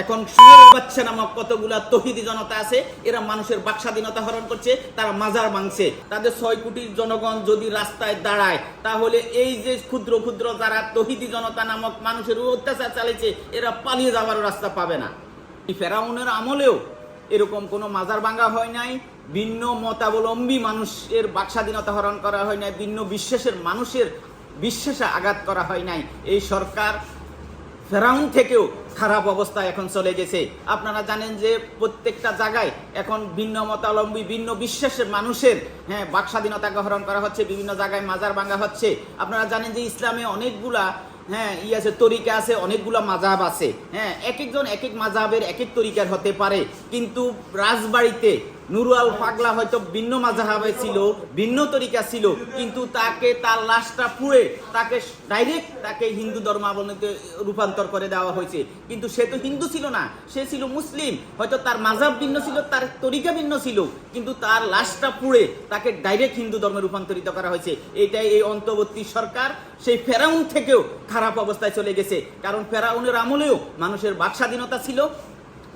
এখন সুরের বাচ্চা নামক কতগুলা তহিদি জনতা আছে, এরা মানুষের বাক স্বাধীনতা হরণ করছে, তারা মাজার ভাঙছে। তাদের ছয় কোটি জনগণ যদি রাস্তায় দাঁড়ায়, তাহলে এই যে ক্ষুদ্র ক্ষুদ্র যারা তহিদি জনতা নামক মানুষের অত্যাচার চালিয়েছে, এরা পালিয়ে যাওয়ার রাস্তা পাবে না। ফেরাউনের আমলেও এরকম কোনো মাজার ভাঙা হয় নাই, ভিন্ন মতাবলম্বী মানুষের বাক স্বাধীনতা হরণ করা হয় নাই, ভিন্ন বিশ্বাসের মানুষের বিশ্বাসে আঘাত করা হয় নাই। এই সরকার ফেরাউন থেকেও খারাপ অবস্থা এখন চলে গেছে। আপনারা জানেন যে প্রত্যেকটা জায়গায় এখন ভিন্ন মতাবলম্বী, ভিন্ন বিশ্বাসের মানুষের হ্যাঁ বাক স্বাধীনতা গ্রহণ করা হচ্ছে, বিভিন্ন জায়গায় মাজার ভাঙা হচ্ছে। আপনারা জানেন যে ইসলামে অনেকগুলা হ্যাঁ ই আছে, তরিকা আছে, অনেকগুলো মাজাব আছে। হ্যাঁ এক একজন এক এক মাজাবের এক এক তরিকার হতে পারে। কিন্তু রাজবাড়িতে নুরুয়াল পাগলা হয়তো ভিন্ন মাজাহাবে ছিল, ভিন্ন তরিকা ছিল, কিন্তু তাকে তার লাশটা পুড়ে তাকে ডাইরেক্ট তাকে হিন্দু ধর্মাবলম্বীতে রূপান্তর করে দেওয়া হয়েছে। কিন্তু সে তো হিন্দু ছিল না, সে ছিল মুসলিম। হয়তো তার মাজাব ভিন্ন ছিল, তার তরিকা ভিন্ন ছিল, কিন্তু তার লাশটা পুড়ে তাকে ডাইরেক্ট হিন্দু ধর্মে রূপান্তরিত করা হয়েছে। এটাই এই অন্তর্বর্তী সরকার, সেই ফেরাউন থেকেও খারাপ অবস্থায় চলে গেছে। কারণ ফেরাউনের আমলেও মানুষের বাক স্বাধীনতা ছিল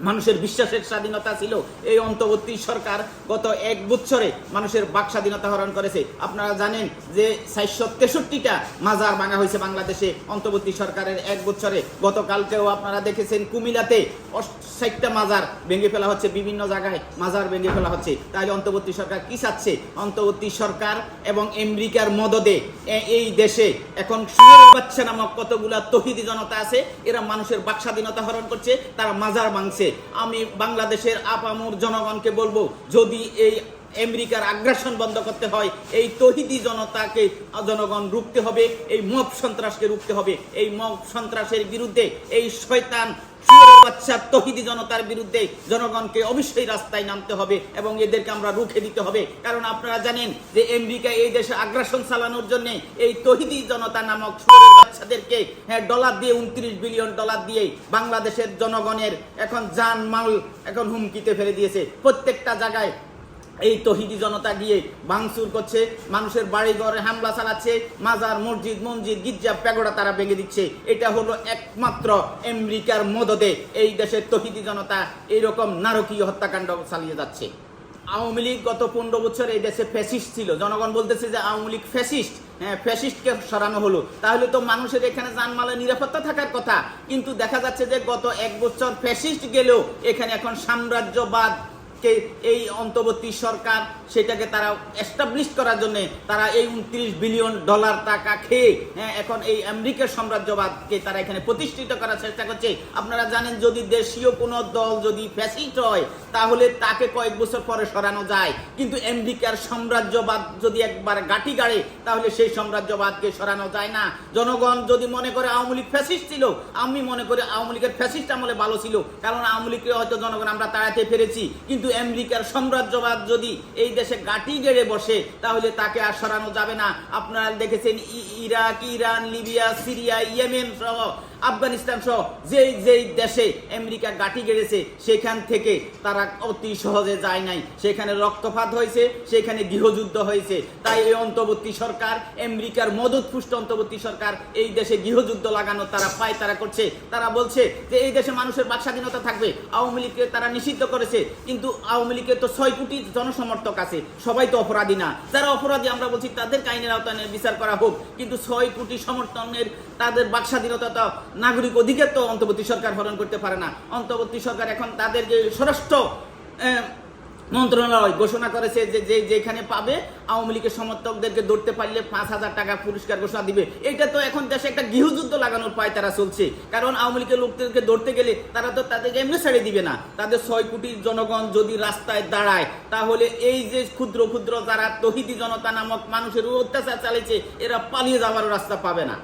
মানুষের বিশ্বাসের স্বাধীনতা ছিল। এই অন্তর্বর্তী সরকার গত এক বছরে মানুষের বাক স্বাধীনতা হরণ করেছে। আপনারা জানেন যে চারশো তেষট্টিটা মাজার ভাঙা হয়েছে বাংলাদেশে অন্তর্বর্তী সরকারের এক বছরে। গতকালকেও আপনারা দেখেছেন কুমিলাতে ষাটটা মাজার ভেঙে ফেলা হচ্ছে, বিভিন্ন জায়গায় মাজার ভেঙে ফেলা হচ্ছে। তাহলে অন্তর্বর্তী সরকার কি চাচ্ছে? অন্তর্বর্তী সরকার এবং আমেরিকার মদদে এই দেশে এখন সুরের বাচ্চা নামক কতগুলা তহিদি জনতা আছে, এরা মানুষের বাক স্বাধীনতা হরণ করছে, তারা মাজার ভাঙছে। আমি বাংলাদেশের আপামুর জনগণকে বলব যদি এই আমেরিকার আগ্রাসন বন্ধ করতে হয়। এই তহিদি জনতাকে জনগণ রুখতে হবে, এই মব সন্ত্রাসকে রুখতে হবে। এই মব সন্ত্রাসের বিরুদ্ধে এই শয়তান বাচ্চা তহিদি জনতার বিরুদ্ধে জনগণকে অবশ্যই রাস্তায় নামতে হবে এবং এদেরকে আমরা রুখে দিতে হবে। কারণ আপনারা জানেন যে আমেরিকা এই দেশে আগ্রাসন চালানোর জন্য এই তহিদি জনতা নামক বাচ্চাদেরকে হ্যাঁ ডলার দিয়ে উনত্রিশ বিলিয়ন ডলার দিয়ে বাংলাদেশের জনগণের এখন জান মাল এখন হুমকিতে ফেলে দিয়েছে। প্রত্যেকটা জায়গায় এই তহিদি জনতা গিয়ে ভাঙচুর করছে, মানুষের বাড়ি ঘরে হামলা চালাচ্ছে, মাজার, মসজিদ মসজিদ গির্জা, প্যাগোড়া তারা ভেঙে দিচ্ছে। এটা হলো একমাত্র আমেরিকার মদদে এই দেশের তহিদি জনতা এইরকম নারকীয় হত্যাকাণ্ড চালিয়ে যাচ্ছে। আওয়ামী লীগ গত পনেরো বছর এই দেশে ফ্যাসিস্ট ছিল। জনগণ বলতেছে যে আওয়ামী লীগ ফ্যাসিস্ট হ্যাঁ ফ্যাসিস্টকে সরানো হলো। তাহলে তো মানুষের এখানে জানমালের নিরাপত্তা থাকার কথা। কিন্তু দেখা যাচ্ছে যে গত এক বছর ফ্যাসিস্ট গেলেও এখানে এখন সাম্রাজ্যবাদ এই অন্তর্বর্তী সরকার সেটাকে তারা এস্টাবলিশ করার জন্য তারা এই উনত্রিশ বিলিয়ন ডলার টাকা খেয়ে হ্যাঁ, এখন এই আমেরিকার সাম্রাজ্যবাদকে তারা এখানে প্রতিষ্ঠিত করার চেষ্টা করছে। আপনারা জানেন যদি দেশীয় কোনো দল যদি ফ্যাসিস্ট হয় তাহলে তাকে কয়েক বছর পরে সরানো যায়। কিন্তু আমেরিকার সাম্রাজ্যবাদ যদি একবার গাটি গাড়ে তাহলে সেই সাম্রাজ্যবাদকে সরানো যায় না। জনগণ যদি মনে করে আওয়ামী লীগ ফ্যাসিস্ট ছিল আমি মনে করি আওয়ামী লীগের ফ্যাসিস্ট আমলে ভালো ছিল। কারণ আওয়ামী লীগকে হয়তো জনগণ আমরা তাড়াতে পেরেছি। কিন্তু আমেরিকার সাম্রাজ্যবাদ যদি এই দেশে গাটি গেড়ে বসে, তাহলে তাকে আর সরানো যাবে না। আপনারা দেখেছেন Iraq, Iran, Libya, Syria, Yemen সহ, আফগানিস্তান সহ, যেই যেই দেশে আমেরিকা গাটি গেড়েছে, সেখান থেকে তারা অতি সহজে যায় নাই। সেখানে রক্তপাত হয়েছে, সেখানে গৃহযুদ্ধ হয়েছে। তাই এই অন্তর্বর্তী সরকার, আমেরিকার মদতপুষ্ট অন্তর্বর্তী সরকার, এই দেশে গৃহযুদ্ধ লাগানো তারা পায় তারা করছে। তারা বলছে যে, এই দেশে মানুষের বাক স্বাধীনতা থাকবে। আওয়ামী লীগকে তারা নিষিদ্ধ করেছে। কিন্তু আওয়ামী লীগের তো ছয় কোটি জনসমর্থক আছে। সবাই তো অপরাধী না। যারা অপরাধী, আমরা বলছি তাদের আইনের আওতায় বিচার করা হোক। কিন্তু ছয় কোটি সমর্থনের তাদের বাক স্বাধীনতা তো নাগরিক অধিকার তো অন্তর্বর্তী সরকার হরণ করতে পারে না। অন্তর্বর্তী সরকার এখন তাদের যে স্বরাষ্ট্র মন্ত্রণালয় ঘোষণা করেছে যে যে, যেখানে পাবে, আওয়ামী লীগের সমর্থকদেরকে ধরতে পারলে পাঁচ হাজার টাকা পুরস্কার ঘোষণা দিবে। এটা তো এখন দেশে একটা গৃহযুদ্ধ লাগানোর পায় তারা চলছে। কারণ আওয়ামী লীগের লোকদেরকে ধরতে গেলে তারা তো তাদেরকে এমনি ছেড়ে দিবে না। তাদের ছয় কোটি জনগণ যদি রাস্তায় দাঁড়ায়, তাহলে এই যে ক্ষুদ্র ক্ষুদ্র যারা তহিদি জনতা নামক মানুষের অত্যাচার চালিয়েছে, এরা পালিয়ে যাওয়ার রাস্তা পাবে না।